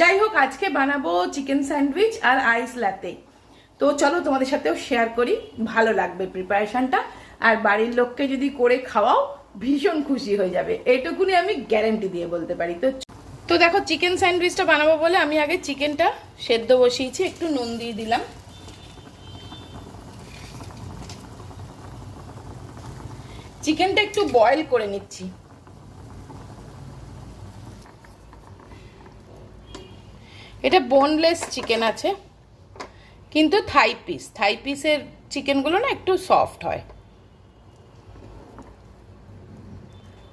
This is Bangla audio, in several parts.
যাই হোক আজকে বানাবো চিকেন স্যান্ডউইচ আর আইস লাতে তো চলো তোমাদের সাথেও শেয়ার করি, ভালো লাগবে প্রিপারেশনটা আর বাড়ির লোককে যদি করে খাওয়াও, ভীষণ খুশি হয়ে যাবে। এইটুকুনি আমি গ্যারেন্টি দিয়ে বলতে পারি। তো তো দেখো চিকেন স্যান্ডউইচটা বানাবো বলে আমি আগে চিকেনটা সেদ্ধ বসিয়েছি, একটু নুন দিয়ে দিলাম। চিকেনটা একটু বয়েল করে নিচ্ছি। এটা বোনলেস চিকেন আছে, কিন্তু থাই পিস থাই পিসের চিকেনগুলো না একটু সফট হয়।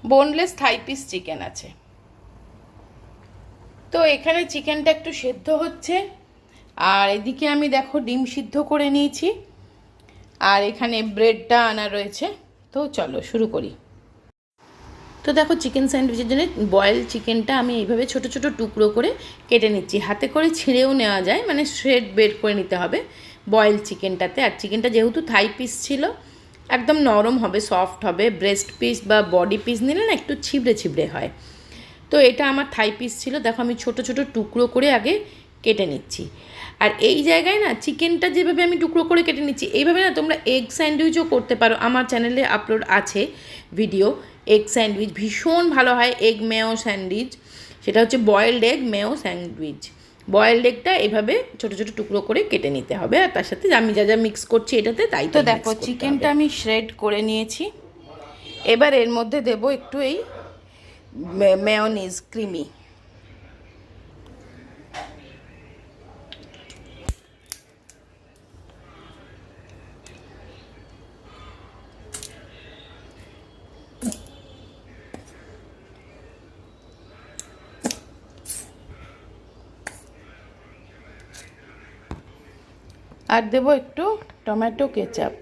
বোনলেস থাই পিস চিকেন আছে। তো এখানে চিকেনটা একটু সেদ্ধ হচ্ছে, আর এদিকে আমি দেখো ডিম সিদ্ধ করে নিয়েছি, আর এখানে ব্রেডটা আনা রয়েছে। তো চলো শুরু করি। তো দেখো চিকেন স্যান্ডউইচের জন্য বয়েল চিকেনটা আমি এইভাবে ছোট ছোট টুকরো করে কেটে নিচ্ছি। হাতে করে ছিঁড়েও নেওয়া যায় মানে শ্রেড বের করে নিতে হবে বয়েল চিকেনটাতে আর চিকেনটা যেহেতু থাই পিস ছিল, একদম নরম হবে সফট হবে ব্রেস্ট পিস বা বডি পিস নিলে না একটু ছিবড়ে ছিবড়ে হয়। তো এটা আমার থাই পিস ছিল, দেখো আমি ছোট ছোট টুকরো করে আগে কেটে নিচ্ছি। আর এই জায়গায় না চিকেনটা যেভাবে আমি টুকরো করে কেটে নিচ্ছি, এইভাবে না তোমরা এগ স্যান্ডউইচও করতে পারো। আমার চ্যানেলে আপলোড আছে ভিডিও এগ স্যান্ডউইচ ভীষণ ভালো হয় এগ মেও স্যান্ডউইচ। সেটা হচ্ছে boiled egg mayo sandwich. Boiled এগটা এভাবে ছোট ছোট টুকরো করে কেটে নিতে হবে আর তার সাথে আমি যা যা মিক্স করছি এটাতে তাই তো দেখো চিকেনটা আমি শ্রেড করে নিয়েছি। এবার এর মধ্যে দেব একটু এই মেয়নিজ ক্রিমি আর দেবো একটু টমেটো কেচাপ।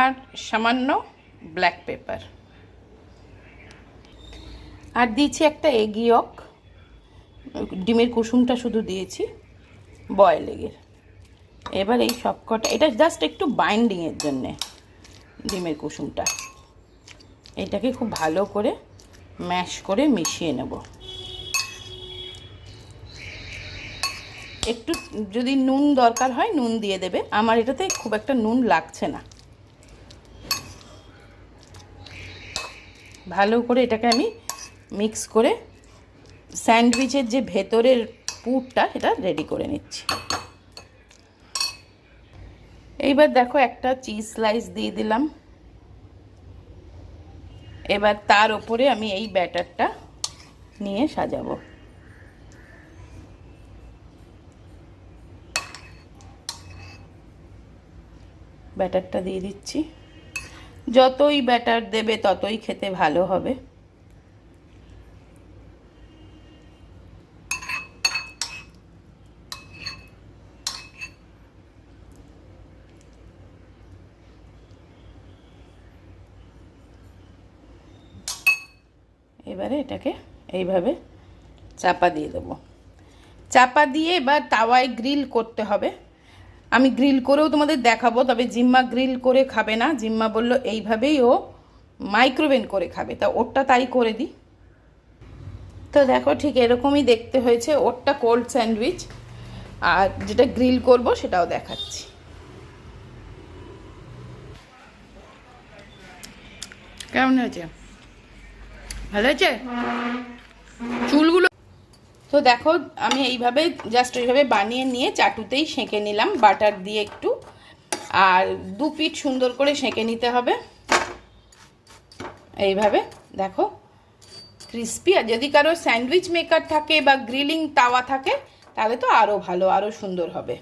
আর সামান্য ব্ল্যাক পেপার। আর দিয়েছি একটা এগিয়ক ডিমের কুসুমটা শুধু দিয়েছি বয়েল এগের। এবার এই সব কটা এটা জাস্ট একটু বাইন্ডিংয়ের জন্যে ডিমের কুসুমটা। এটাকে খুব ভালো করে ম্যাশ করে মিশিয়ে নেব। একটু যদি নুন দরকার হয়, নুন দিয়ে দেবে। আমার এটাতে খুব একটা নুন লাগছে না। ভালো করে এটাকে আমি মিক্স করে স্যান্ডউইচের যে ভেতরের পুরটা এটা রেডি করে নিচ্ছি। এইবার দেখো একটা চিজ স্লাইস দিয়ে দিলাম। এবার তার ওপরে আমি এই ব্যাটারটা নিয়ে সাজাবো। ব্যাটারটা দিয়ে দিচ্ছি। যতই ব্যাটার দেবে ততই খেতে ভালো হবে। এবারে এটাকে এইভাবে চাপা দিয়ে দেবো। চাপা দিয়ে এবার তাওয়ায় গ্রিল করতে হবে। আমি গ্রিল করেও তোমাদের দেখাবো, তবে জিম্মা গ্রিল করে খাবে না। জিম্মা বলল, এইভাবেই ও মাইক্রোওয়েভ করে খাবে। তা ওরটা তাই করে দিই তো দেখো ঠিক এরকমই দেখতে হয়েছে, ওরটা কোল্ড স্যান্ডউইচ আর যেটা গ্রিল করব সেটাও দেখাচ্ছি। কেমন হয়েছে? ভালো হয়েছে? চুলগুলো তো দেখো, আমি এইভাবে জাস্ট ওইভাবে বানিয়ে নিয়ে চাটুতেই সেঁকে নিলাম, বাটার দিয়ে একটু। আর দু পিঠ সুন্দর করে সেঁকে নিতে হবে। এইভাবে, দেখো ক্রিস্পি আর যদি কারও স্যান্ডউইচ মেকার থাকে বা গ্রিলিং তাওয়া থাকে, তাহলে তো আরও ভালো আরও সুন্দর হবে।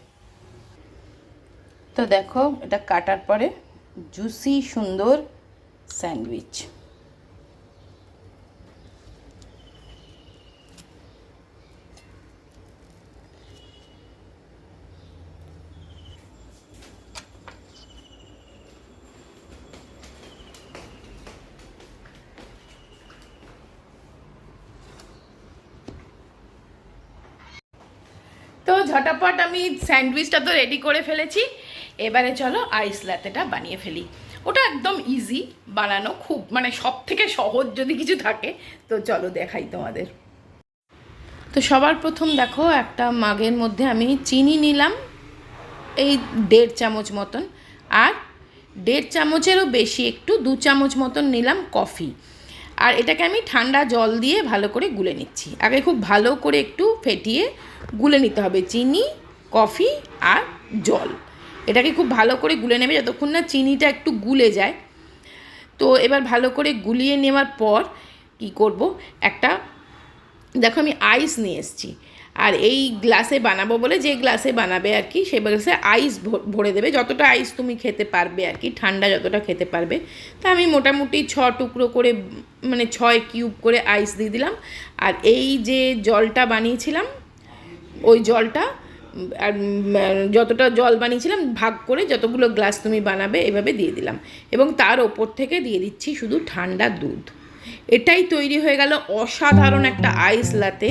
তো দেখো, এটা কাটার পরে জুসি সুন্দর স্যান্ডউইচ তো ঝটাপট আমি স্যান্ডউইচটা তো রেডি করে ফেলেছি। এবারে চলো আইস লাতেটা বানিয়ে ফেলি। ওটা একদম ইজি বানানো খুব মানে সব থেকে সহজ যদি কিছু থাকে, তো চলো দেখাই তোমাদের। তো সবার প্রথম দেখো, একটা মাগের মধ্যে আমি চিনি নিলাম, এই দেড় চামচ মতন। আর দেড় চামচেরও বেশি একটু, দু চামচ মতন নিলাম কফি আর এটাকে আমি ঠান্ডা জল দিয়ে ভালো করে গুলে নিচ্ছি। আগে খুব ভালো করে একটু ফেটিয়ে গুলে নিতে হবে চিনি, কফি আর জল। এটাকে খুব ভালো করে গুলে নেবে যতক্ষণ না চিনিটা একটু গুলে যায়। তো এবার ভালো করে গুলিয়ে নেওয়ার পর কি করব? একটা, দেখো আমি আইস নিয়ে এসেছি। আর এই গ্লাসে বানাবো বলে যে গ্লাসে বানাবে আর কি সেই গ্লাসে আইস ভরে দেবে। যতটা আইস তুমি খেতে পারবে আর কি, ঠান্ডা যতটা খেতে পারবে। তা আমি মোটামুটি ছ টুকরো করে মানে ছয় কিউব করে আইস দিয়ে দিলাম। আর এই যে জলটা বানিয়েছিলাম ওই জলটা, আর যতটা জল বানিয়েছিলাম, ভাগ করে যতগুলো গ্লাস তুমি বানাবে, এভাবে দিয়ে দিলাম। এবং তার ওপর থেকে দিয়ে দিচ্ছি শুধু ঠান্ডা দুধ। এটাই তৈরি হয়ে গেল অসাধারণ একটা আইস লাতে।